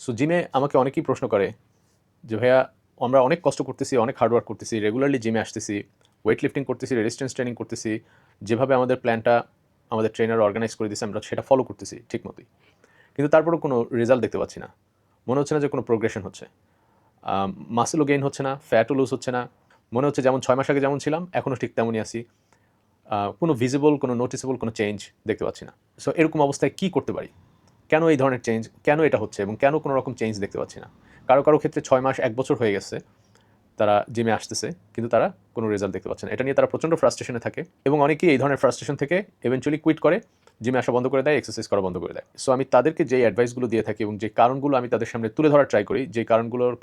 So জিমে আমাকে অনেকেই প্রশ্ন করে যে, ভাইয়া, আমরা অনেক কষ্ট করতেছি, অনেক হার্ডওয়ার্ক করতেছি রেগুলারলি জিমে আসতেছি ওয়েট লিফটিং করতেছি রেজিস্ট্যান্স ট্রেনিং করতেছি, যেভাবে আমাদের প্ল্যানটা আমাদের ট্রেনার অর্গানাইজ করে দিয়েছে, আমরা সেটা ফলো করতেছি ঠিক মতোই কিন্তু তারপরেও কোনো রেজাল্ট দেখতে পাচ্ছি না। মনে হচ্ছে না যে কোনো প্রোগ্রেশন হচ্ছে। মাসেলও গেইন হচ্ছে না ফ্যাটও লুজ হচ্ছে না। মনে হচ্ছে যেমন ছয় মাস আগে যেমন ছিলাম এখনও ঠিক তেমনই আছি। কোনো ভিজিবল কোনো নোটিসেবল কোনো চেঞ্জ দেখতে পাচ্ছি না। সো এরকম অবস্থায় কী করতে পারি? কেন এই ধরনের চেঞ্জ কেন এটা হচ্ছে এবং কেন কোনো রকম চেঞ্জ দেখতে পাচ্ছি না? কারও কারও ক্ষেত্রে ছয় মাস, এক বছর হয়ে গেছে, তারা জিমে আসতেছে, কিন্তু তারা কোনো রেজাল্ট দেখতে পাচ্ছে না। এটা নিয়ে তারা প্রচণ্ড ফ্রাস্ট্রেশনে থাকে এবং অনেকেই এই ধরনের ফ্রাস্ট্রেশন থেকে এভেনচুয়ালি কুইট করে জিমে আসা বন্ধ করে দেয় এক্সারসাইজ করা বন্ধ করে দেয়। সো আমি তাদেরকে যে অ্যাডভাইসগুলো দিয়ে থাকি এবং যে কারণগুলো আমি তাদের সামনে তুলে ধরার ট্রাই করি, যে কারণগুলোর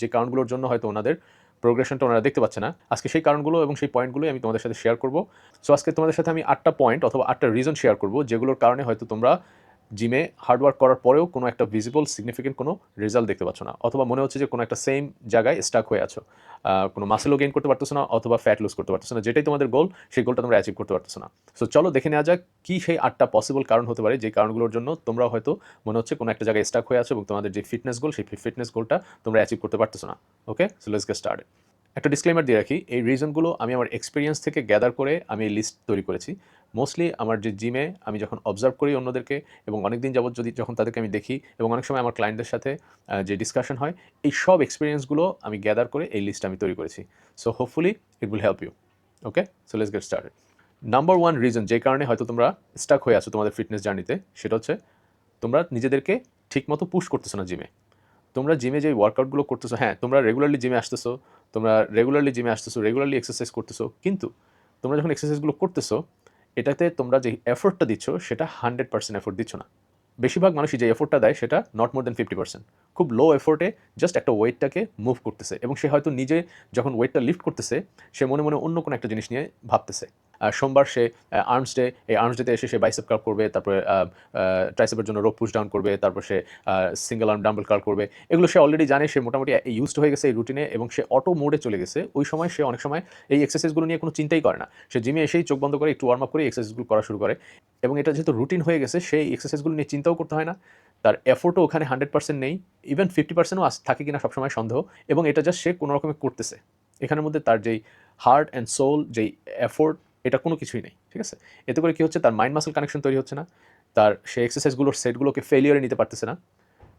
যে কারণগুলোর জন্য হয়তো ওনাদের প্রোগ্রেশনটা ওনারা দেখতে পাচ্ছে না, আজকে সেই কারণগুলো এবং সেই পয়েন্টগুলোই আমি তোমাদের সাথে শেয়ার করব। সো আজকে তোমাদের সাথে আমি আটটা পয়েন্ট অথবা আটটা রিজন শেয়ার করব, যেগুলোর কারণে হয়তো তোমরা জিমে হার্ডওয়ার্ক করার পরেও কোনো একটা ভিজিবল সিগনিফিকেন্ট কোনো রেজাল্ট দেখতে পাচ্ছ না। অথবা মনে হচ্ছে যে কোনো একটা সেম জায়গায় স্টাক হয়ে আছো। কোনো মাসেলও গেইন করতে পারতেছো না, অথবা ফ্যাট লুজ করতে পারতেছো না। যেটাই তোমাদের গোল সেই গোলটা তোমরা অ্যাচিভ করতে পারতেছো না। সো চলো দেখে নেওয়া যাক কী সেই আটটা পসিবল কারণ হতে পারে, যে কারণগুলোর জন্য তোমরা হয়তো মনে হচ্ছে কোনো একটা জায়গায় স্টাক হয়ে আছো এবং তোমাদের যে ফিটনেস গোল সেই ফিটনেস গোলটা তোমরা অ্যাচিভ করতে পারতেছো না। Okay so let's get started একটা ডিসক্লেমার দিয়ে রাখি, এই রিজনগুলো আমি আমার এক্সপিরিয়েন্স থেকে গ্যাদার করে আমি এই লিস্ট তৈরি করেছি। মোস্টলি আমার যে জিমে আমি যখন অবজার্ভ করি অন্যদেরকে এবং অনেক দিন যাবৎ যদি যখন তাদেরকে আমি দেখি এবং অনেক সময় আমার ক্লায়েন্টদের সাথে যে ডিসকাশন হয়, এই সব এক্সপিরিয়েন্সগুলো আমি গ্যাদার করে এই লিস্ট আমি তৈরি করেছি। So hopefully it will help you okay so let's get started number one reason যে কারণে হয়তো তোমরা স্টাক হয়ে আছো তোমাদের ফিটনেস জার্নিতে সেটা হচ্ছে তোমরা নিজেদেরকে ঠিকমতো পুশ করতেছো না জিমে তোমরা জিমে যে ওয়ার্কআউটগুলো করতেছো হ্যাঁ তোমরা রেগুলারলি জিমে আসতেছো, তোমরা রেগুলারলি জিমে আসতেছো রেগুলারলি এক্সারসাইজ করতেছো, কিন্তু তোমরা যখন এক্সারসাইজগুলো করতেছো এটাতে তোমরা যে এফোর্টটা দিচ্ছ, সেটা হান্ড্রেড পার্সেন্ট এফোর্ট দিচ্ছ না। বেশিরভাগ মানুষই যে এফোর্টটা দেয়, সেটা not more than fifty percent খুব লো এফোর্টে জাস্ট একটা ওয়েটটাকে মুভ করতেছে এবং সে হয়তো নিজে যখন ওয়েটটা লিফট করতেছে, সে মনে মনে অন্য কোনো একটা জিনিস নিয়ে ভাবতেছে। সোমবার সে আর্মস ডে এই আর্মস ডেতে এসে সে বাইসেপ কার্ভ করবে, তারপরে ট্রাইসেপের জন্য রোপ পুশ ডাউন করবে, তারপর সে সিঙ্গেল আর্ম ডাম্বল কার্ভ করবে। এগুলো সে অলরেডি জানে, সে মোটামুটি ইউজড হয়ে গেছে এই রুটিনে এবং সে অটো মোডে চলে গেছে। ওই সময় সে অনেক সময় এই এক্সারসাইজগুলো নিয়ে কোনো চিন্তাই করে না। সে জিমে এসেই চোখ বন্ধ করে একটু ওয়ার্ম আপ করে এক্সারসাইজগুলো করা শুরু করে। এবং এটা যেহেতু রুটিন হয়ে গেছে সেই এক্সারসাইজগুলো নিয়ে চিন্তাও করতে হয় না। তার এফোর্টও ওখানে হান্ড্রেড পার্সেন্ট নেই। ইভেন ফিফটি পার্সেন্টও আস, থাকে কিনা সবসময় সন্দেহ। এবং এটা জাস্ট সে কোনো রকমে করতেছে। এখানের মধ্যে তার যেই হার্ট অ্যান্ড সোল যেই এফোর্ট এটা কোনো কিছুই নেই, ঠিক আছে? এতে করে কী হচ্ছে? তার মাইন্ড মাসেল কানেকশন তৈরি হচ্ছে না। তার সে এক্সারসাইজগুলোর সেটগুলোকে ফেলিয়ারে নিতে পারতেছে না।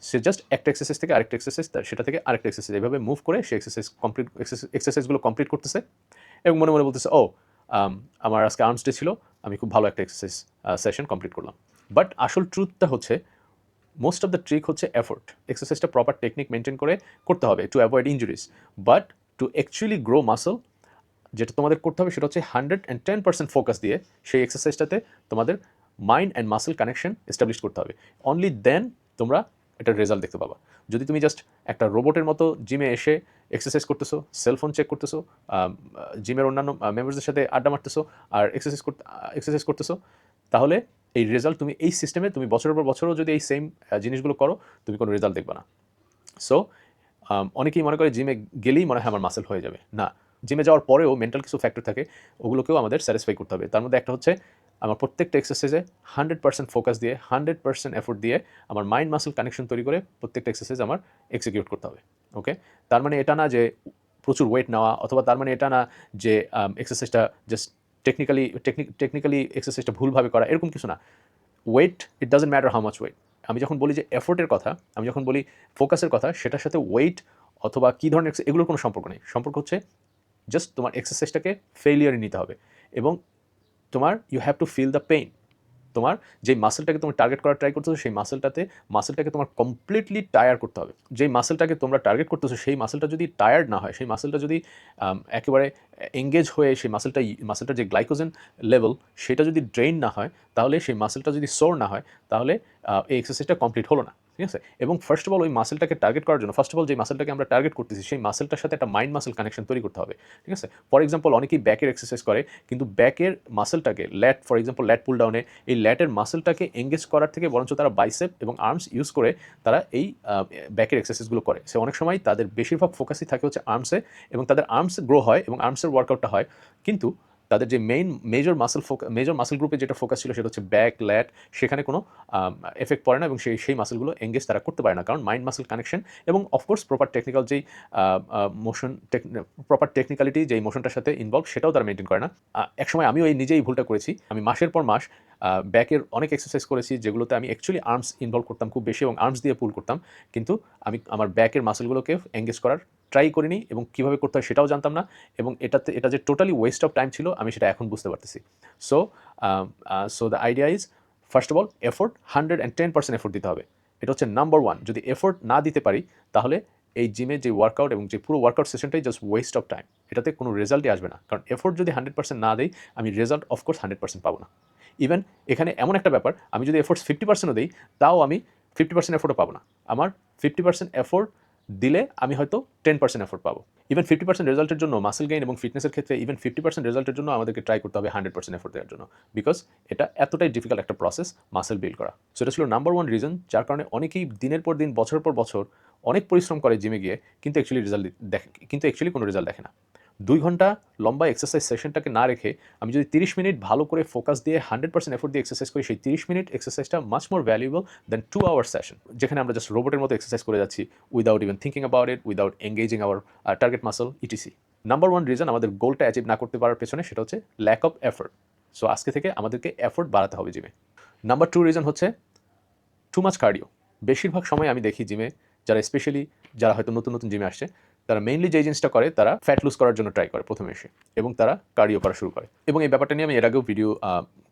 সে জাস্ট একটা এক্সারসাইজ থেকে আরেকটা এক্সারসাইজ তার সেটা থেকে আরেকটা এক্সারসাইজ এভাবে মুভ করে সে এক্সারসাইজ কমপ্লিট এক্সারসাইজগুলো কমপ্লিট করতেছে এবং মনে মনে বলতেছে ও আমার আজকে আর্মস ডে ছিল, আমি খুব ভালো একটা এক্সারসাইজ সেশন কমপ্লিট করলাম। বাট আসল ট্রুথটা হচ্ছে মোস্ট অফ দ্য ট্রিক হচ্ছে এফোর্ট এক্সারসাইজটা প্রপার টেকনিক মেনটেন করে করতে হবে to avoid injuries but to actually grow muscle যেটা তোমাদের করতে হবে সেটা হচ্ছে hundred and ten percent focus দিয়ে সেই এক্সারসাইজটাতে তোমাদের mind and muscle connection establish করতে হবে। অনলি দেন তোমরা একটা রেজাল্ট দেখতে পাবা। যদি তুমি জাস্ট একটা রোবটের মতো জিমে এসে এক্সারসাইজ করতেছো সেলফোন চেক করতেছো জিমের অন্যান্য মেম্বারসদের সাথে আড্ডা মারতেছো আর এক্সারসাইজ করতে এক্সারসাইজ করতেছো, তাহলে এই রেজাল্ট তুমি এই সিস্টেমে তুমি বছরের পর বছরও যদি এই সেম জিনিসগুলো করো, তুমি কোনো রেজাল্ট দেখবে না। সো অনেকেই মনে করে জিমে গেলেই মনে হয় আমার মাসেল হয়ে যাবে। না জিমে যাওয়ার পরেও মেন্টাল কিছু ফ্যাক্টর থাকে, ওগুলোকেও আমাদের স্যাটিসফাই করতে হবে। তার মধ্যে একটা হচ্ছে, আমার প্রত্যেকটা এক্সারসাইজে হান্ড্রেড পার্সেন্ট ফোকাস দিয়ে হান্ড্রেড পার্সেন্ট এফোর্ট দিয়ে আমার মাইন্ড মাসেল কানেকশন তৈরি করে প্রত্যেকটা এক্সারসাইজ আমার এক্সিকিউট করতে হবে। ওকে তার মানে এটা না যে প্রচুর ওয়েট নেওয়া, অথবা তার মানে এটা না যে এক্সারসাইজটা জাস্ট টেকনিক্যালি টেকনিক টেকনিক্যালি এক্সারসাইজটা ভুলভাবে করা, এরকম কিছু না। Weight it doesn't matter how much weight আমি যখন বলি যে এফোর্টের কথা, আমি যখন বলি ফোকাসের কথা, সেটার সাথে ওয়েট অথবা কী ধরনের এগুলোর কোনো সম্পর্ক নেই। সম্পর্ক হচ্ছে জাস্ট তোমার এক্সারসাইজটাকে ফেলিয়ারে নিতে হবে। এবং তোমার you have to feel the pain তোমার যে মাসেলটাকে তুমি টার্গেট করার ট্রাই করতেছো, সেই মাসেলটাতে মাসেলটাকে তোমার কমপ্লিটলি টায়ার করতে হবে। যেই মাসেলটাকে তোমরা টার্গেট করতেছো, সেই মাসেলটা যদি টায়ার্ড না হয়, সেই মাসেলটা যদি একেবারে এঙ্গেজ হয়ে সেই মাসেলটা মাসেলটার যে গ্লাইকোজেন লেভেল সেটা যদি ড্রেন না হয়, তাহলে সেই মাসেলটা যদি সোর না হয়, তাহলে এই এক্সারসাইজটা কমপ্লিট হলো না। ঠিক আছে? এবং ফার্স্ট অফ অল ওই মাসেলটাকে টার্গেট করার জন্য ফার্স্ট অফ অল যে মাসেলটাকে আমরা টার্গেট করতেছি, সেই মাসেলটার সাথে একটা মাইন্ড মাসেল কানেকশন তৈরি করতে হবে, ঠিক আছে? ফর এক্সাম্পল অনেকেই ব্যাকের এক্সারসাইজ করে, কিন্তু ব্যাকের মাসেলটাকে ল্যাট ফর এক্সাম্পল ল্যাট পুল ডাউনে এই ল্যাটের মাসেলটাকে এঙ্গেজ করার থেকে বরঞ্চ তারা বাইসেপ এবং আর্মস ইউজ করে, তারা এই ব্যাকের এক্সারসাইজগুলো করে। সে অনেক সময় তাদের বেশিরভাগ ফোকাসই থাকে হচ্ছে আর্মসে এবং তাদের আর্মস গ্রো হয় এবং আর্মসের ওয়ার্কআউটটা হয়। কিন্তু তাদের যে main major muscle focus major muscle গ্রুপে যেটা ফোকাস ছিল সেটা হচ্ছে ব্যাক ল্যাট সেখানে কোনো এফেক্ট পড়ে না এবং সেই সেই মাসেলগুলো এঙ্গেজ তারা করতে পারে না। কারণ মাইন্ড মাসেল কানেকশন এবং অফকোর্স প্রপার টেকনিক্যাল যেই মোশন প্রপার টেকনিক্যালিটি যেই মোশনটার সাথে ইনভলভ সেটাও তারা মেনটেন করে না। একসময় আমিও এই নিজেই ভুলটা করেছি। আমি মাসের পর মাস ব্যাকের অনেক এক্সারসাইজ করেছি যেগুলোতে আমি অ্যাকচুয়ালি আর্মস ইনভলভ করতাম খুব বেশি এবং আর্মস দিয়ে পুল করতাম। কিন্তু আমি, আমার ব্যাকের মাসেলগুলোকে এঙ্গেজ করার ট্রাই করিনি এবং কীভাবে করতে হয় সেটাও জানতাম না এবং এটাতে, এটা যে টোটালি ওয়েস্ট অফ টাইম ছিল, আমি সেটা এখন বুঝতে পারতেছি। So so the idea is first of all effort hundred and ten percent effort দিতে হবে। এটা হচ্ছে নাম্বার ওয়ান যদি এফোর্ট না দিতে পারি, তাহলে এই জিমে যে ওয়ার্কআউট এবং যে পুরো ওয়ার্কআউট সেশনটাই জাস্ট ওয়েস্ট অফ টাইম এটাতে কোনো রেজাল্টই আসবে না। কারণ এফোর্ট যদি হান্ড্রেড পার্সেন্ট না দেই, আমি রেজাল্ট অফকোর্স হান্ড্রেড পার্সেন্ট পাবো না। ইভেন এখানে এমন একটা ব্যাপার, আমি যদি এফোর্টস ফিফটি পার্সেন্টও দিই, তাও আমি ফিফটি পার্সেন্ট এফোর্টও পাবো না। আমার ফিফটি পার্সেন্ট এফোর্ট দিলে আমি হয়তো টেন পার্সেন্ট এফোর্ট পাবো। ইভেন ফিফটি পার্সেন্ট রেজাল্টের জন্য মাসেল গেইন এবং ফিটনেসের ক্ষেত্রে ইভেন ফিফটি পার্সেন্ট রেজাল্টের জন্য আমাদেরকে ট্রাই করতে হবে হান্ড্রেড পার্সেন্ট এফোর্ট দেওয়ার জন্য। বিকজ এটা এতটাই ডিফিকাল্ট একটা প্রসেস মাসেল বিল্ড করা। সো এটা ছিল নাম্বার ওয়ান রিজন যার কারণে অনেকেই দিনের পর দিন বছর পর বছর অনেক পরিশ্রম করে জিমে গিয়ে, কিন্তু অ্যাকচুয়ালি রেজাল্ট দেখে কিন্তু অ্যাকচুয়ালি কোনো রেজাল্ট দেখে না। দুই ঘণ্টা লম্বা এক্সারসাইজ সেশনটাকে না রেখে আমি যদি তিরিশ মিনিট ভালো করে ফোকাস দিয়ে হান্ড্রেড পার্সেন্ট এফোর্ট দিয়ে এক্সারসাইজ করি, সেই তিরিশ minute এক্সারসাইজটা much more valuable than two hour session যেখানে আমরা জাস্ট রোবটের মতো এক্সারসাইজ করে যাচ্ছি without even thinking about it without engaging our target muscle etc number one reason আমাদের গোলটা অ্যাচিভ না করতে পারার পেছনে সেটা হচ্ছে ল্যাক অফ এফোর্ট সো আজকে থেকে আমাদেরকে এফোর্ট বাড়াতে হবে জিমে নাম্বার টু রিজন হচ্ছে টু মাচ কার্ডিও বেশিরভাগ সময় আমি দেখি জিমে যারা স্পেশালি যারা হয়তো নতুন নতুন জিমে আসছে তারা মেইনলি যে জিনিসটা করে, তারা ফ্যাট লুজ করার জন্য ট্রাই করে প্রথমে এসে, এবং তারা কার্ডিও করা শুরু করে। এবং এই ব্যাপারটা নিয়ে আমি এর আগেও ভিডিও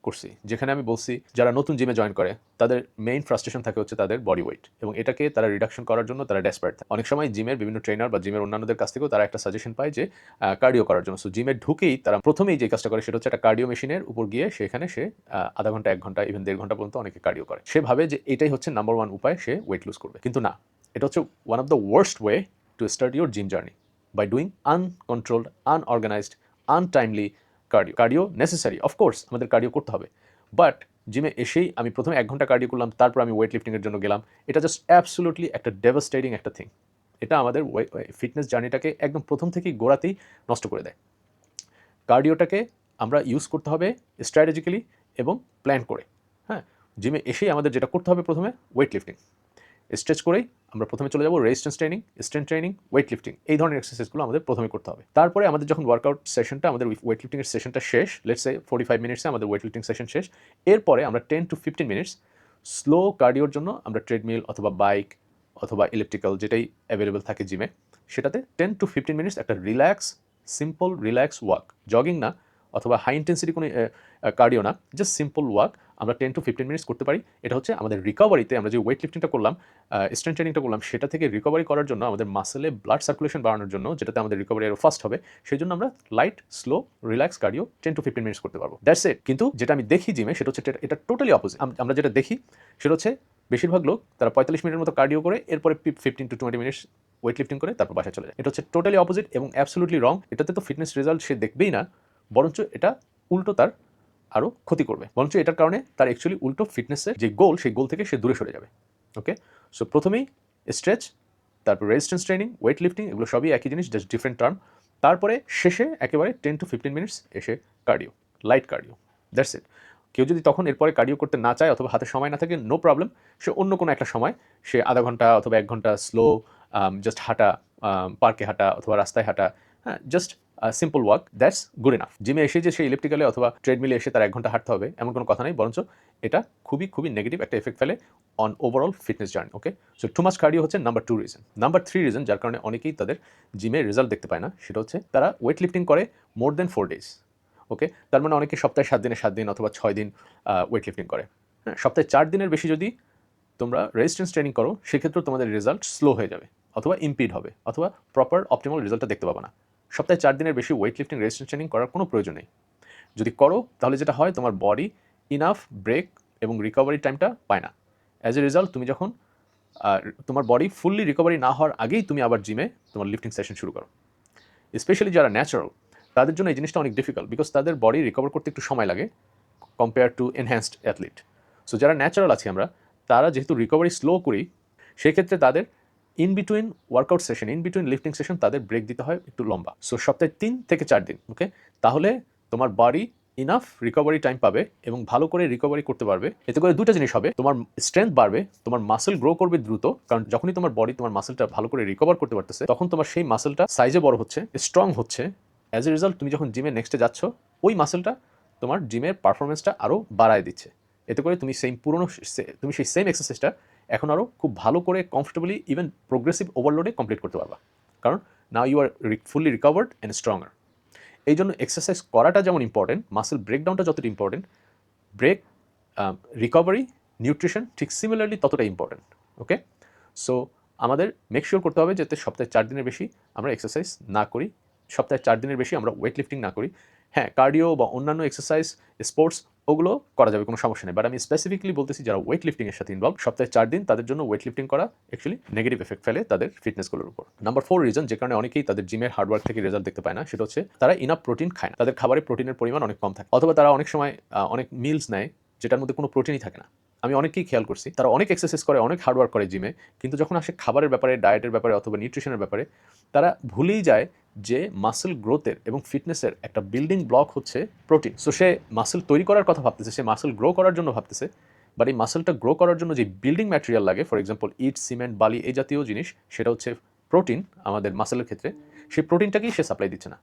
করছি, যেখানে আমি বলছি, যারা নতুন জিমে জয়েন করে, তাদের মেইন ফ্রাস্ট্রেশন থাকে হচ্ছে তাদের বডি ওয়েট এবং এটাকে তারা রিডাকশন করার জন্য তারা ডেসপারেট থাকে। অনেক সময় জিমের বিভিন্ন ট্রেনার বা জিমের অন্যান্যদের কাছ থেকেও তারা একটা সাজেশন পায় যে কার্ডিও করার জন্য। সো জিমে ঢুকেই তারা প্রথমেই যে কাজটা করে, সেটা হচ্ছে একটা কার্ডিও মেশিনের উপর গিয়ে সেখানে সে আধা ঘণ্টা, এক ঘণ্টা ইভেন দেড় ঘণ্টা পর্যন্ত অনেকে কার্ডিও করে। সে ভাবে যে এটাই হচ্ছে নাম্বার ওয়ান উপায়, সে ওয়েট লুজ করবে। কিন্তু না, এটা হচ্ছে one of the worst way to start your gym journey by doing uncontrolled, unorganized, untimely cardio. Cardio cardio necessary of course আমাদের কার্ডিও করতে হবে বাট জিমে এসেই আমি প্রথমে এক ঘণ্টা কার্ডিও করলাম তারপর আমি ওয়েট লিফটিংয়ের জন্য গেলাম। এটা জাস্ট অ্যাবসোলুটলি একটা ডেভাস্টেটিং একটা থিং এটা আমাদের ফিটনেস জার্নিটাকে একদম প্রথম থেকেই গোড়াতেই নষ্ট করে দেয়। কার্ডিওটাকে আমরা ইউজ করতে হবে স্ট্র্যাটেজিক্যালি এবং প্ল্যান করে। হ্যাঁ জিমে এসেই আমাদের যেটা করতে হবে প্রথমে ওয়েট লিফটিং স্ট্রেচ করেই আমরা প্রথমে চলে যাব resistance training strain training weight lifting এই ধরনের এক্সারসাইজগুলো আমাদের প্রথমে করতে হবে। তারপরে আমাদের যখন ওয়ার্কআউট সেশনটা আমাদের ওয়েট লিফটিংয়ের সেশনটা শেষ লেটসে ফোর্টি ফাইভ মিনিটসে আমাদের ওয়েট লিফটিং সেশন শেষ, এরপরে আমরা ten to fifteen minutes slow কার্ডিওর জন্য আমরা ট্রেডমিল অথবা বাইক অথবা ইলেকট্রিক্যাল যেটাই অ্যাভেলেবেল থাকে জিমে সেটাতে টেন টু ফিফটিন মিনিটস একটা relax simple relax walk jogging না, অথবা হাই ইন্টেন্সিটি কোনো কার্ডিও না জাস্ট সিম্পল ওয়াক আমরা টেন টু ফিফটিন মিনিটস করতে পারি। এটা হচ্ছে আমাদের রিকভারিতে আমরা যে ওয়েট লিফটিংটা করলাম স্ট্রেন্থ ট্রেনিংটা করলাম, সেটা থেকে রিকভারি করার জন্য আমাদের মাসেলে ব্লাড সার্কুলেশন বাড়ানোর জন্য যেটাতে আমাদের রিকভারি আরও ফাস্ট হবে, সেই জন্য আমরা light slow relax cardio ten to fifteen minutes করতে পারব। দ্যাটস ইট কিন্তু যেটা আমি দেখি জিমে সেটা হচ্ছে এটা- এটা টোটালি অপোজিট আমরা যেটা দেখি, সেটা হচ্ছে বেশিরভাগ লোক তারা পঁয়তাল্লিশ মিনিটের মতো কার্ডিও করে, এরপরে fifteen to twenty minutes weight lifting করে, তারপর বাসায় চলে যায়। এটা হচ্ছে টোটালি অপোজিট এবং অ্যাবসলুটলি রং এটাতে তো ফিটনেস রেজাল্ট সে দেখবেই না, বরঞ্চ এটা উল্টো তার আরও ক্ষতি করবে। বরঞ্চ এটার কারণে তার অ্যাকচুয়ালি উল্টো ফিটনেসের যে গোল সেই গোল থেকে সে দূরে সরে যাবে। ওকে সো প্রথমেই স্ট্রেচ তারপর রেজিস্ট্যান্স ট্রেনিং ওয়েট লিফটিং এগুলো সবই একই জিনিস জাস্ট ডিফারেন্ট টার্ম তারপরে শেষে একেবারে টেন টু ফিফটিন মিনিটস এসে cardio light cardio that's it কেউ যদি তখন এরপরে কার্ডিও করতে না চায় অথবা হাতে সময় না থাকে নো প্রবলেম সে অন্য কোনো একটা সময়, সে আধা ঘণ্টা অথবা এক ঘণ্টা স্লো জাস্ট হাঁটা পার্কে হাঁটা অথবা রাস্তায় হাঁটা হ্যাঁ just simple walk that's good enough জিমে এসে যে সে ইলেকট্রিক্যালে অথবা ট্রেডমিলে এসে তার এক ঘণ্টা হাঁটতে হবে, এমন কোনো কথা নেই, বরঞ্চ এটা খুবই খুবই নেগেটিভ একটা এফেক্ট ফেলে on overall fitness journey okay so too much cardio হচ্ছে number two reason number three reason যার কারণে অনেকেই তাদের জিমে রেজাল্ট দেখতে পায় না, সেটা হচ্ছে তারা ওয়েট লিফটিং করে মোর দেন ফোর ডেজ ওকে তার মানে অনেকে সপ্তাহে সাত দিনে সাত দিন অথবা ছয় দিন ওয়েট লিফটিং করে। হ্যাঁ সপ্তাহে চার দিনের বেশি যদি তোমরা রেজিস্ট্যান্স ট্রেনিং করো, সেক্ষেত্রেও তোমাদের রেজাল্ট স্লো হয়ে যাবে, অথবা ইম্পিড হবে, অথবা প্রপার অপটিমাল রেজাল্টটা দেখতে পাবে না। সপ্তাহে চার দিনের বেশি ওয়েট লিফটিং রেজিস্ট্যান্স ট্রেনিং করার কোনো প্রয়োজন নেই। যদি করো, তাহলে যেটা হয়, তোমার বডি ইনাফ ব্রেক এবং রিকভারি টাইমটা পায় না। অ্যাজ এ রেজাল্ট তুমি যখন তোমার বডি ফুললি রিকভারি না হওয়ার আগেই তুমি আবার জিমে তোমার লিফটিং সেশন শুরু করো। স্পেশালি যারা ন্যাচারাল তাদের জন্য এই জিনিসটা অনেক ডিফিকাল্ট বিকজ তাদের বডি রিকভার করতে একটু সময় লাগে compare to enhanced athlete so যারা ন্যাচারাল আছি আমরা, তারা যেহেতু রিকভারি স্লো করি, সেক্ষেত্রে তাদের in between workout session in between lifting session তাদের ব্রেক দিতে হয় একটু লম্বা। সো সপ্তাহে তিন থেকে চার দিন ওকে তাহলে তোমার বডি ইনাফ রিকভারি টাইম পাবে এবং ভালো করে রিকভারি করতে পারবে। এতে করে দুটো জিনিস হবে। তোমার স্ট্রেংথ বাড়বে, তোমার মাসেল গ্রো করবে দ্রুত, কারণ যখনই তোমার বডি তোমার মাসেলটা ভালো করে রিকভার করতে পারতেছে, তখন তোমার সেই মাসেলটা সাইজে বড় হচ্ছে স্ট্রং হচ্ছে। অ্যাজ এ রেজাল্ট তুমি যখন জিমে নেক্সটে যাচ্ছ, ওই মাসেলটা তোমার জিমের পারফরমেন্সটা আরও বাড়ায় দিচ্ছে। এতে করে তুমি সেই পুরনো তুমি সেই সেম এক্সারসাইজটা এখন আরও খুব ভালো করে কমফর্টেবলি ইভেন প্রোগ্রেসিভ ওভারলোডে কমপ্লিট করতে পারবা। কারণ now you are fully recovered and stronger এই জন্য এক্সারসাইজ করাটা যেমন ইম্পর্টেন্ট মাসেল ব্রেকডাউনটা যতটা ইম্পর্টেন্ট ব্রেক রিকভারি নিউট্রিশন ঠিক সিমিলারলি ততটা ইম্পর্টেন্ট ওকে সো আমাদের মেক শিওর করতে হবে যাতে সপ্তাহে চার দিনের বেশি আমরা এক্সারসাইজ না করি, সপ্তাহে চার দিনের বেশি আমরা ওয়েট লিফটিং না করি। হ্যাঁ কার্ডিও বা অন্যান্য এক্সারসাইজ স্পোর্টস ওগুলো করা যাবে, কোনো সমস্যা নেই। বাট আমি স্পেসিফিকলি বলতেছি যারা ওয়েট লিফটিংয়ের সাথে ইনভলভ সপ্তাহে চার দিন তাদের জন্য ওয়েট লিফটিং করা অ্যাকচুয়ালি নেগেটিভ এফেক্ট ফেলে তাদের ফিটনেসগুলোর উপর। নাম্বার ফোর রিজন যে কারণে অনেকেই তাদের জিমের হার্ডওয়ার্ক থেকে রেজাল্ট দেখতে পায় না, সেটা হচ্ছে তারা ইনাফ প্রোটিন খায় না। তাদের খাবারে প্রোটিনের পরিমাণ অনেক কম থাকে। অথবা তারা অনেক সময় অনেক মিলস নেয় যেটার মধ্যে কোনো প্রোটিনই থাকে না। আমি অনেককেই খেয়াল করছি, তারা অনেক এক্সারসাইজ করে, অনেক হার্ডওয়ার্ক করে জিমে কিন্তু যখন আসে খাবারের ব্যাপারে ডায়েটের ব্যাপারে অথবা নিউট্রিশনের ব্যাপারে, তারা ভুলেই যায় যে মাসেল গ্রোথের এবং ফিটনেসের একটা বিল্ডিং ব্লক হচ্ছে প্রোটিন সো সে মাসেল তৈরি করার কথা ভাবতেছে, সে মাসেল গ্রো করার জন্য ভাবতেছে বাট এই মাসেলটা গ্রো করার জন্য যে বিল্ডিং ম্যাটেরিয়াল লাগে ফর এক্সাম্পল ইট সিমেন্ট বালি এই জাতীয় জিনিস, সেটা হচ্ছে প্রোটিন আমাদের মাসেলের ক্ষেত্রে। সেই প্রোটিনটাকেই সে সাপ্লাই দিচ্ছে না।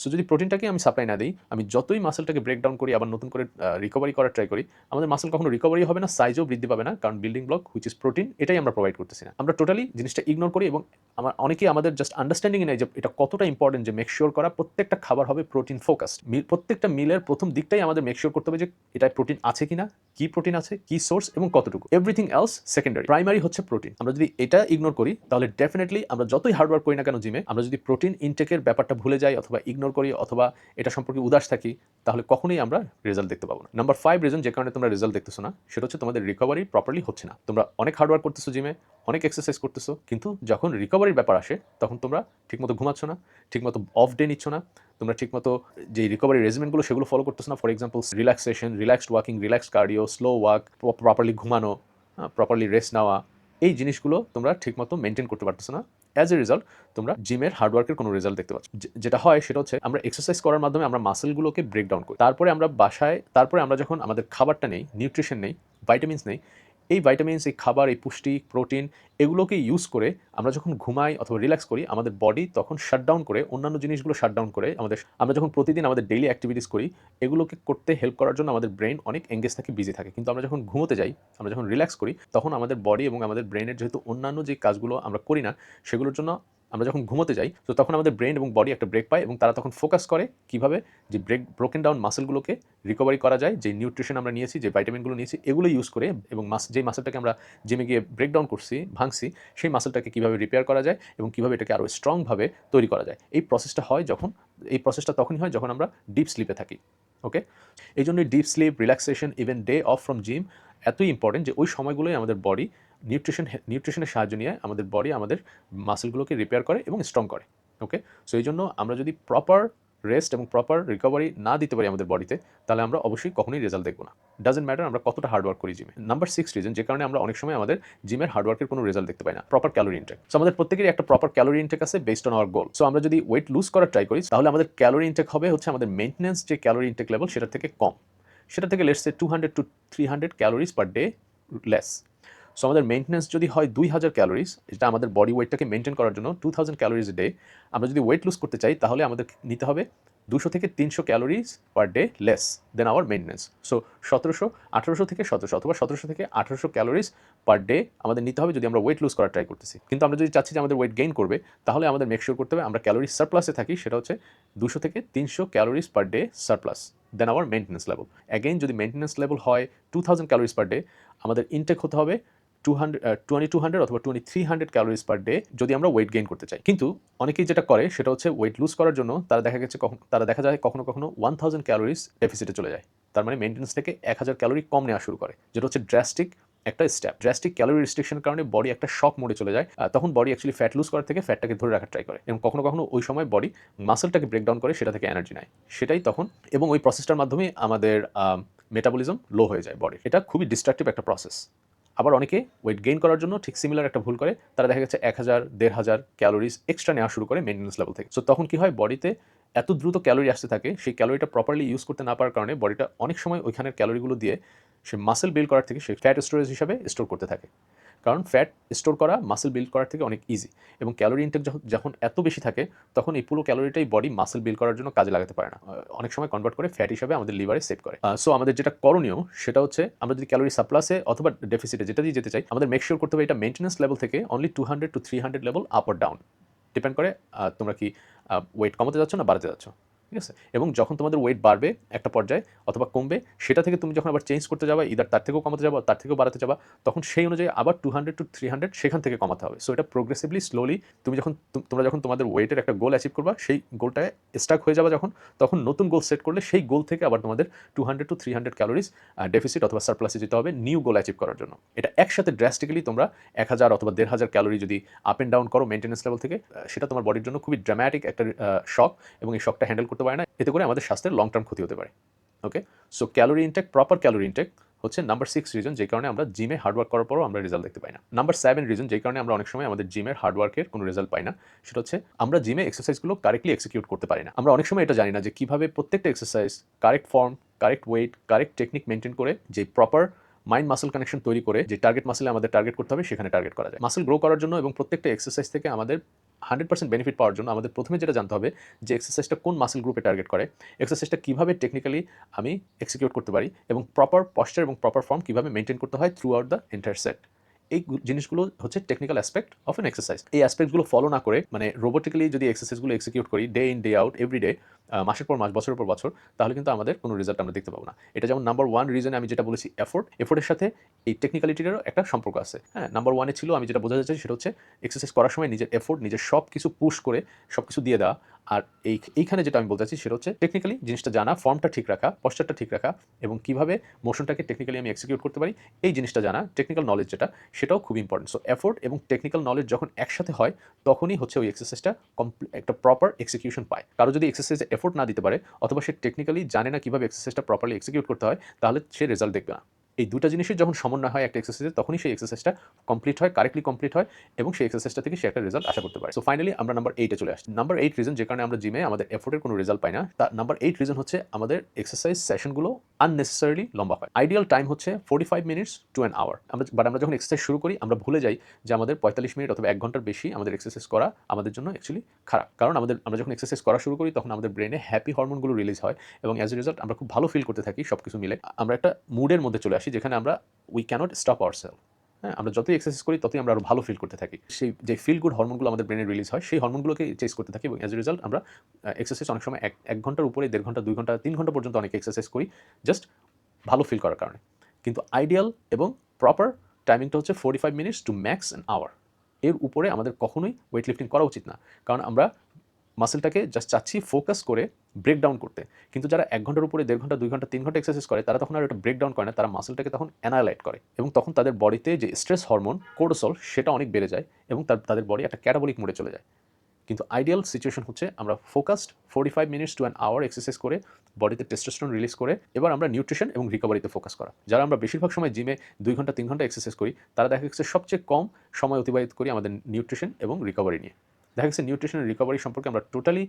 সো যদি প্রোটিনটাকে আমি সাপ্লাই না দিই, আমি যতই মাসেলটাকে ব্রেকডাউন করি, আবার নতুন করে রিকভারি করার ট্রাই করি, আমাদের মাসেল কখনো রিকভারি হবে না সাইজও বৃদ্ধি পাবে না, কারণ building block which is protein এটাই আমরা প্রোভাইড করতেছি না। আমরা টোটালি জিনিসটা ইগনোর করি এবং আমার, অনেকেই আমাদের জাস্ট আন্ডারস্ট্যান্ডিং নেই যে এটা কতটা ইম্পর্টেন্ট যে মেক শিওর করা প্রত্যেকটা খাবার হবে প্রোটিন ফোকাসড মিল, প্রত্যেকটা মিলের প্রথম দিকটাই আমাদের মেক শিওর করতে হবে যে এটায় প্রোটিন আছে কিনা, কি প্রোটিন আছে, কি সোর্স এবং কতটুকু। এভরিথিং এলস সেকেন্ডারি প্রাইমারি হচ্ছে প্রোটিন আমরা যদি এটা ইগনোর করি, তাহলে ডেফিনেটলি আমরা যতই হার্ডওয়ার্ক করি না কেন জিমে আমরা যদি প্রোটিন ইনটেকের ব্যাপারটা ভুলে যাই অথবা ইগনোর করি অথবা এটা সম্পর্কে উদাস থাকি, তাহলে কখনোই আমরা রেজাল্ট দেখতে পাবো না। নাম্বার ফাইভ রিজন যে কারণে তোমরা রেজাল্ট দেখতেছো না, সেটা হচ্ছে তোমাদের রিকভারি প্রপারলি হচ্ছে না। তোমরা অনেক হার্ডওয়ার্ক করতেছো জিমে অনেক এক্সারসাইজ করতেছো, কিন্তু যখন রিকভারির ব্যাপার আসে, তখন তোমরা ঠিকমতো ঘুমাচ্ছ না, ঠিকমতো অফ ডে নিচ্ছ না, তোমরা ঠিকমতো যে রিকভারি রেজিমেন্টগুলো সেগুলো ফলো করতেছো না for example relaxation relaxed walking relaxed cardio slow walk properly ঘুমানো প্রপারলি রেস্ট নেওয়া, এই জিনিসগুলো তোমরা ঠিকমতো মেনটেন করতে পারতেছো না। অ্যাজ এ রেজাল্ট তোমরা জিমের হার্ডওয়ার্কের কোনো রেজাল্ট দেখতে পাচ্ছ। যেটা হয় সেটা হচ্ছে আমরা এক্সারসাইজ করার মাধ্যমে আমরা মাসেলগুলোকে ব্রেকডাউন করি। তারপরে আমরা বাসায়, তারপরে আমরা যখন আমাদের খাবারটা নেই নিউট্রিশন নেই ভাইটামিনস নেই এই ভাইটামিনস এই খাবার, এই পুষ্টি প্রোটিন এগুলোকে ইউজ করে আমরা যখন ঘুমাই অথবা রিল্যাক্স করি, আমাদের বডি তখন শাটডাউন করে, অন্যান্য জিনিসগুলো শাটডাউন করে, আমাদের, আমরা যখন প্রতিদিন আমাদের ডেইলি অ্যাক্টিভিটিস করি, এগুলোকে করতে হেল্প করার জন্য আমাদের ব্রেন অনেক এঙ্গেজ থাকে বিজি থাকে। কিন্তু আমরা যখন ঘুমোতে যাই, আমরা যখন রিল্যাক্স করি, তখন আমাদের বডি এবং আমাদের ব্রেনের যেহেতু অন্যান্য যে কাজগুলো আমরা করি না, সেগুলোর জন্য আমরা যখন ঘুমোতে যাই, তো তখন আমাদের ব্রেন এবং বডি একটা ব্রেক পায় এবং তারা তখন ফোকাস করে কীভাবে যে ব্রেক ব্রোকেন ডাউন মাসেলগুলোকে রিকভারি করা যায়, যে নিউট্রিশন আমরা নিয়েছি, যে ভাইটামিনগুলো নিয়েছি এগুলো ইউজ করে এবং মাস যেই মাসেলটাকে আমরা জিমে গিয়ে ব্রেকডাউন করছি, ভাঙছি, সেই মাসেলটাকে কীভাবে রিপেয়ার করা যায় এবং কীভাবে এটাকে আরও স্ট্রংভাবে তৈরি করা যায়। এই প্রসেসটা হয় যখন, এই প্রসেসটা তখনই হয় যখন আমরা ডিপ স্লিপে থাকি ওকে এই জন্যই deep sleep relaxation even day off from gym এতই ইম্পর্টেন্ট যে ওই সময়গুলোই আমাদের বডি নিউট্রিশন নিউট্রিশনের সাহায্য নিয়ে আমাদের বডি আমাদের মাসেলগুলোকে রিপেয়ার করে এবং স্ট্রং করে, ওকে? সো এই জন্য আমরা যদি প্রপার রেস্ট এবং প্রপার রিকভারি না দিতে পারি আমাদের বডিতে, তাহলে আমরা অবশ্যই কখনোই রেজাল্ট দেখব না। ডাজেন্ট ম্যাটার আমরা কতটা হার্ডওয়ার্ক করি জিমে নাম্বার সিক্স রিজন যে কারণে আমরা অনেক সময় আমাদের জিমের হার্ডওয়ার্কের কোনো রেজাল্ট দেখতে পাই না প্রপার ক্যালোরি ইনটেক সো আমাদের প্রত্যেকেরই একটা প্রপার ক্যালোরি ইনটেক আছে based on our goal so আমরা যদি ওয়েট লুজ করার ট্রাই করি, তাহলে আমাদের ক্যালোরি ইনটেক হবে হচ্ছে আমাদের মেনটেন্যান্স যে ক্যালোরি ইনটেক লেভেল সেটা থেকে কম। সেটা থেকে let's say two hundred to three hundred calories per day less so আমাদের মেনটেন্যান্স যদি হয় দুই হাজার ক্যালোরিজ যেটা আমাদের বডি ওয়েটটাকে মেনটেন করার জন্য টু থাউজেন্ড ক্যালোরিজ ডে আমরা যদি ওয়েট লুজ করতে চাই, তাহলে আমাদের নিতে হবে দুশো থেকে তিনশো calories per day less than our maintenance so সতেরোশো, আঠারোশো থেকে সতেরোশো অথবা সতেরোশো থেকে আঠারোশো ক্যালোরিজ পার ডে আমাদের নিতে হবে যদি আমরা ওয়েট লুজ করার ট্রাই করতেছি। কিন্তু আমরা যদি চাচ্ছি যে আমাদের ওয়েট গেইন করবে, তাহলে আমাদের মেক শিওর করতে হবে আমরা ক্যালোরি সারপ্লাসে থাকি, সেটা হচ্ছে দুশো থেকে তিনশো calories per day surplus than our maintenance level again যদি মেনটেন্স লেভেল হয় two thousand calories per day আমাদের ইনটেক হতে হবে two hundred twenty two hundred অথবা twenty three hundred calories per day যদি আমরা ওয়েট গেইন করতে চাই। কিন্তু অনেকেই যেটা করে সেটা হচ্ছে ওয়েট লুজ করার জন্য তারা দেখা গেছে কখন, তারা দেখা যায় কখনো কখনো ওয়ান থাউজেন্ড ক্যালোরিজ ডেফিসিটে চলে যায়। তার মানে মেনটেন্স থেকে এক হাজার ক্যালোরি কম নেওয়া শুরু করে, যেটা হচ্ছে ড্রাস্টিক একটা স্টেপ ড্রাস্টিক ক্যালোরি রেস্ট্রিকশনের কারণে বডি একটা শক মোডে চলে যায় তখন বডি অ্যাকচুয়ালি ফ্যাট লুজ করার থেকে ফ্যাটটাকে ধরে রাখার ট্রাই করে। এবং কখনো কখনো ওই সময় বডি মাসেলটাকে ব্রেকডাউন করে সেটা থেকে এনার্জি নেয়। সেটাই তখন, এবং ওই প্রসেসটার মাধ্যমে আমাদের মেটাবলিজম লো হয়ে যায় বডির এটা খুবই ডিস্ট্রাকটিভ একটা প্রসেস আবার অনেকে ওয়েট গেইন করার জন্য ঠিক সিমিলার একটা ভুল করে। তারা দেখা গেছে এক হাজার, দেড় হাজার ক্যালোরিজ এক্সট্রা নেওয়া শুরু করে মেনটেন্স লেভেল থেকে। সো তখন কি হয়? বডিতে এত দ্রুত ক্যালোরি আসতে থাকে, সেই ক্যালোরিটা প্রপারলি ইউজ করতে না পারার কারণে বডিটা অনেক সময় ওইখানের ক্যালোরিগুলো দিয়ে সে মাসেল বিল্ড করার থেকে সে ফ্যাট স্টোরেজ হিসাবে স্টোর করতে থাকে। কারণ ফ্যাট স্টোর করা মাসেল বিল্ড করার থেকে অনেক ইজি এবং ক্যালোরি ইনটেক যখন এত বেশি থাকে, তখন এই পুরো ক্যালোরিটাই বডি মাসেল বিল্ড করার জন্য কাজে লাগাতে পারে না। অনেক সময় কনভার্ট করে ফ্যাট হিসাবে আমাদের লিভারে সেভ করে। সো আমাদের যেটা করণীয়, সেটা হচ্ছে আমরা যদি ক্যালোরি সাপ্লাসে অথবা ডেফিসিটে যেটা দিয়ে যেতে চাই, আমাদের মেক শিওর করতে হবে এটা মেনটেন্যান্স লেভেল থেকে only two hundred to three hundred level up down depend করে তোমরা কি ওয়েট কমাতে যাচ্ছ না বাড়াতে যাচ্ছ। ঠিক আছে? এবং যখন তোমাদের ওয়েট বাড়বে একটা পর্যায়ে অথবা কমবে, সেটা থেকে তুমি যখন আবার চেঞ্জ করতে যাবা ইদার তার থেকেও কমাতে যাবা, তার থেকেও বাড়াতে যাবা, তখন সেই অনুযায়ী আবার two hundred to three hundred সেখান থেকে কমাতে হবে। সো এটা প্রোগ্রেসিভলি স্লোলি তুমি যখন তোমরা যখন তোমাদের ওয়েটের একটা গোল অ্যাচিভ করবা, সেই গোলটায় স্টাক হয়ে যাবে যখন, তখন নতুন গোল সেট করলে সেই গোল থেকে আবার তোমাদের two hundred to three hundred calories deficit অথবা সারপ্লাসে যেতে হবে নিউ গোল অ্যাচিভ করার জন্য। এটা একসাথে ড্রাস্টিক্যালি তোমরা এক হাজার অথবা দেড় হাজার ক্যালোরি যদি আপ অ্যান্ড ডাউন করো মেনটেন্যান্স লেভেল থেকে সেটা তোমার বডির জন্য খুবই ড্রামাটিক একটা শক এবং এই শকটা হ্যান্ডেল করতে পারে না, এতে করে আমাদের স্বাস্থ্যের লং টার্ম ক্ষতি হতে পারে okay so calorie intake proper calorie intake হচ্ছে নাম্বার সিক্স রিজন যে কারণে আমরা জিমে হার্ডওয়ার্ক করার পরও আমরা রেজাল্ট দেখতে পাই না। নাম্বার সেভেন রিজন যে কারণে আমরা অনেক সময় আমাদের জিমের হার্ডওয়ার্কের কোনো রেজাল্ট পাই না, সেটা হচ্ছে আমরা জিমে এক্সারসাইজগুলো কারেক্টলি এক্সিকিউট করতে পারি না। আমরা অনেক সময় এটা জানি না যে কীভাবে প্রত্যেকটা exercise correct form correct weight correct technique maintain করে যে প্রপার মাইন্ড মাসেল কানেকশন তৈরি করে যে টার্গেট মাসেলে আমাদের টার্গেট করতে হবে, সেখানে টার্গেট করা যায়। মাসেল গ্রো করার জন্য এবং প্রত্যেকটা এক্সারসাইজ থেকে আমাদের হান্ড্রেড পার্সেন্ট বেনিফিট পাওয়ার জন্য আমাদের প্রথমে যেটা জানতে হবে যে এক্সারসাইজটা কোন মাসেল গ্রুপে টার্গেট করে এক্সারসাইজটা কীভাবে টেকনিক্যালি আমি এক্সিকিউট করতে পারি এবং প্রপার পশ্চার এবং প্রপার ফর্ম কীভাবে মেনটেন করতে হয় throughout the entire set এই জিনিসগুলো হচ্ছে technical aspect of an exercise এই অ্যাসপেক্টগুলো ফলো না করে মানে রোবোটিক্যালি যদি এক্সারসাইজগুলো এক্সিকিউট করি day in day out every day মাসের পর মাস, বছরের পর বছর, তাহলে কিন্তু আমাদের কোনো রেজাল্ট আমরা দেখতে পাবো না। এটা যেমন নাম্বার ওয়ান রিজনে আমি যেটা বলেছি এফোর্ট এফোর্টের সাথে এই টেকনিক্যালিটিরও একটা সম্পর্ক আছে। হ্যাঁ নাম্বার ওয়ানে ছিল, আমি যেটা বোঝা চাই সেটা হচ্ছে এক্সারসাইজ করার সময় নিজের এফোর্ট নিজের সব কিছু পুশ করে সব কিছু দিয়ে দেওয়া। আর এই, এইখানে যেটা আমি বলতে চাচ্ছি সেটা হচ্ছে টেকনিক্যালি জিনিসটা জানা ফর্মটা ঠিক রাখা পশ্চারটা ঠিক রাখা এবং কীভাবে মোশনটাকে টেকনিক্যালি আমি এক্সিকিউট করতে পারি, এই জিনিসটা জানা টেকনিক্যাল নলেজ যেটা, সেটাও খুব ইম্পর্টেন্ট সো এফোর্ট এবং টেকনিক্যাল নলেজ যখন একসাথে হয়, তখনই হচ্ছে ওই এক্সারসাইজটা একটা প্রপার এক্সিকিউশন পায়। কারও যদি এক্সারসাইজে এফোর্ট না দিতে পারে, অথবা সে টেকনিক্যালি জানে না কীভাবে এক্সারসাইজটা প্রপারলি এক্সিকিউট করতে হয়, তাহলে সে রেজাল্ট দেখবে না। এই দুটো জিনিসের যখন সমন্বয় হয় একটা এক্সারসাইজে তখনই সেই এক্সারসাইজটা কমপ্লিট হয় কারেক্টলি কমপ্লিট হয় এবং সেই এক্সারসাইজটা থেকে সে একটা রেজাল্ট আশা করতে পারে। সো ফাইনালি আমরা নাম্বার এইটে চলে আসছি। নাম্বার এইট রিজন যে কারণে আমরা জিমে আমাদের এফোর্টের কোনো রেজাল্ট পাই না তার নাম্বার এইট রিজন হচ্ছে আমাদের এক্সারসাইজ সেশনগুলো আননেসেসারিলি লম্বা হয়। আইডিয়াল টাইম হচ্ছে forty five minutes to an hour আমরা বাট আমরা যখন এক্সারসাইজ শুরু করি, আমরা ভুলে যাই যে আমাদের পঁয়তাল্লিশ মিনিট অথবা এক ঘণ্টার বেশি আমাদের এক্সারসাইজ করা আমাদের জন্য অ্যাকচুয়ালি খারাপ। কারণ আমাদের, আমরা যখন এক্সারসাইজ করা শুরু করি, তখন আমাদের ব্রেনে হ্যাপি হরমোনগুলো রিলিজ হয় এবং অ্যাজ এ রেজাল্ট আমরা খুব ভালো ফিল করতে থাকি সব কিছু মিলে। আমরা একটা মুডের মধ্যে চলে আসি যেখানে আমরা we can't stop our self হ্যাঁ আমরা যতই এক্সারসাইজ করি, ততই আমরা আরও ভালো ফিল করতে থাকি। সেই যে ফিল গুড হরমোনগুলো আমাদের ব্রেনে রিলিজ হয়, সেই হরমোনগুলোকে চেস করতে থাকি এবং অ্যাজ এ রেজাল্ট আমরা এক্সারসাইজ অনেক সময় এক এক ঘণ্টার উপরে, দেড় ঘণ্টা, দুই ঘণ্টা, তিন ঘণ্টা পর্যন্ত অনেক এক্সারসাইজ করি জাস্ট ভালো ফিল করার কারণে। কিন্তু আইডিয়াল এবং প্রপার টাইমিংটা হচ্ছে forty five minutes to max an hour এর উপরে আমাদের কখনোই ওয়েট লিফটিং করা উচিত না। কারণ আমরা মাসেলটাকে জাস্ট চাচ্ছি ফোকাস করে ব্রেকডাউন করতে। কিন্তু যারা এক ঘণ্টার উপরে, দেড় ঘণ্টা, দুই ঘণ্টা, তিন ঘণ্টা এক্সারসাইজ করে, তারা তখন আর এটা ব্রেকডাউন করে না, তারা মাসেলটাকে তখন অ্যানালাইট করে। এবং তখন তাদের বডিতে যে স্ট্রেস হরমোন কোর্টোসল সেটা অনেক বেড়ে যায় এবং তার, তাদের বডি একটা ক্যাটাবলিক মোডে চলে যায়। কিন্তু আইডিয়াল সিচুয়েশন হচ্ছে আমরা focused forty five minutes to an hour exercise করে বডিতে টেস্টোস্টেরন রিলিজ করে, এবার আমরা নিউট্রিশন এবং রিকভারিতে ফোকাস করা। যারা আমরা বেশিরভাগ সময় জিমে দুই ঘণ্টা, তিন ঘণ্টা এক্সারসাইজ করি, তারা দেখা গেছে সবচেয়ে কম সময় অতিবাহিত করি আমাদের নিউট্রিশন এবং রিকভারি নিয়ে। দেখা গেছে নিউট্রিশন রিকভারি সম্পর্কে আমরা টোটালি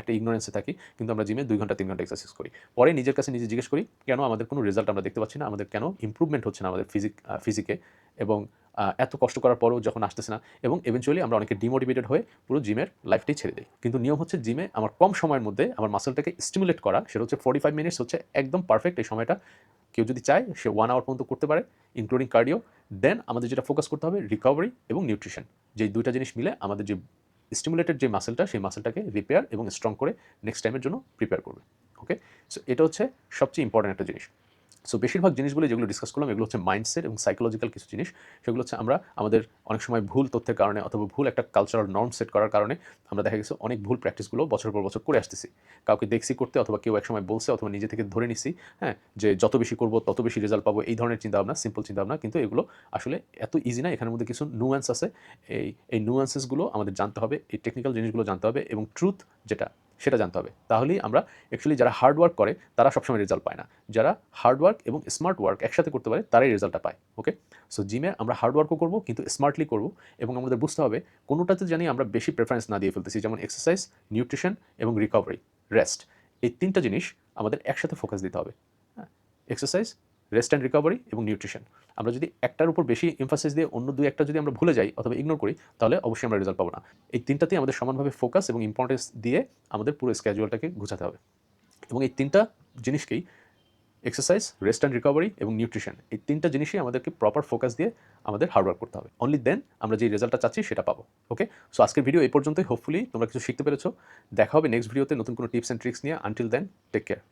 একটা ইগনোরেন্সে থাকি, কিন্তু আমরা জিমে দুই ঘণ্টা, তিন ঘণ্টা এক্সারসাইজ করি। পরে নিজের কাছে নিজে জিজ্ঞেস করি, কেন আমাদের কোনো রেজাল্ট আমরা দেখতে পাচ্ছি না? আমাদের কেন ইম্প্রুভমেন্ট হচ্ছে না আমাদের ফিজিক ফিজিকে এবং এত কষ্ট করার পরেও যখন আসতেছে না, এবং এভেনচুয়ালি আমরা অনেকে ডিমোটিভেটেড হয়ে পুরো জিমের লাইফটাই ছেড়ে দিই। কিন্তু নিয়ম হচ্ছে জিমে আমার কম সময়ের মধ্যে আমার মাসেলটাকে স্টিমুলেট করা, সেটা হচ্ছে ফোর্টি ফাইভ মিনিটস হচ্ছে একদম পারফেক্ট এই সময়টা। কেউ যদি চায়, সে ওয়ান আওয়ার পর্যন্ত করতে পারে ইনক্লুডিং কার্ডিও দেন আমাদের যেটা ফোকাস করতে হবে রিকভারি এবং নিউট্রিশন যে দুইটা জিনিস মিলে আমাদের যে স্টিমুলেটেড যে মাসেলটা সেই মাসেলটাকে রিপেয়ার এবং স্ট্রং করে নেক্সট টাইমের জন্য প্রিপেয়ার করবে। ওকে সো এটা হচ্ছে সবচেয়ে ইম্পর্ট্যান্ট একটা জিনিস। সো বেশিরভাগ জিনিসগুলো যেগুলো ডিসকাস করলাম, এগুলো হচ্ছে মাইন্ডসেট এবং সাইকোলজিক্যাল কিছু জিনিস। সেগুলো হচ্ছে আমরা আমাদের অনেক সময় ভুল তথ্যের কারণে অথবা ভুল একটা কালচারাল নর্ম সেট করার কারণে আমরা দেখা গেছে অনেক ভুল প্র্যাকটিসগুলো বছর পর বছর করে আসতেছি। কাউকে দেখছি করতে অথবা কেউ একসময় বলছে অথবা নিজে থেকে ধরে নিছি হ্যাঁ যে যত বেশি করব, তত বেশি রেজাল্ট পাবো, এই ধরনের চিন্তাভাবনা সিম্পল চিন্তাভাবনা। কিন্তু এগুলো আসলে এত ইজি না, এখানের মধ্যে কিছু নুয়ান্স আছে। এই এই নুয়ান্সেসগুলো আমাদের জানতে হবে, এই টেকনিক্যাল জিনিসগুলো জানতে হবে এবং ট্রুথ যেটা সেটা জানতে হবে। তাহলেই আমরা অ্যাকচুয়ালি যারা হার্ড ওয়ার্ক করে, তারা সবসময় রেজাল্ট পায় না। যারা হার্ড ওয়ার্ক এবং স্মার্ট ওয়ার্ক একসাথে করতে পারে, তারাই রেজাল্টটা পায় ওকে সো জিমে আমরা হার্ড ওয়ার্কও করব, কিন্তু স্মার্টলি করব এবং আমাদের বুঝতে হবে কোনোটাতে জানি আমরা বেশি প্রেফারেন্স না দিয়ে ফেলতেছি, যেমন এক্সারসাইজ নিউট্রিশন এবং রিকভারি রেস্ট এই তিনটা জিনিস আমাদের একসাথে ফোকাস দিতে হবে। এক্সারসাইজ রেস্ট অ্যান্ড রিকভারি এবং নিউট্রিশন। আমরা যদি একটার উপর বেশি এমফাসিস দিয়ে অন্য দুই একটা যদি আমরা ভুলে যাই অথবা ইগনোর করি, তাহলে অবশ্যই আমরা রেজাল্ট পাবো না। এই তিনটাতেই আমাদের সমানভাবে ফোকাস এবং ইম্পর্টেন্স দিয়ে আমাদের পুরো স্ক্যাজুয়ালটাকে গুছাতে হবে। এবং এই তিনটা জিনিসকেই এক্সারসাইজ রেস্ট অ্যান্ড রিকভারি এবং নিউট্রিশন এই তিনটা জিনিসই আমাদেরকে প্রপার ফোকাস দিয়ে আমাদের হার্ডওয়ার্ক করতে হবে। অনলি দেন আমরা যে রেজাল্টটা চাচ্ছি সেটা পাবো। ওকে সো আজকের ভিডিও এই পর্যন্তই। হোপফুলি তোমরা কিছু শিখতে পেরেছ। দেখা হবে নেক্সট ভিডিওতে নতুন কোনো টিপস অ্যান্ড ট্রিক্স নিয়ে। Until then take care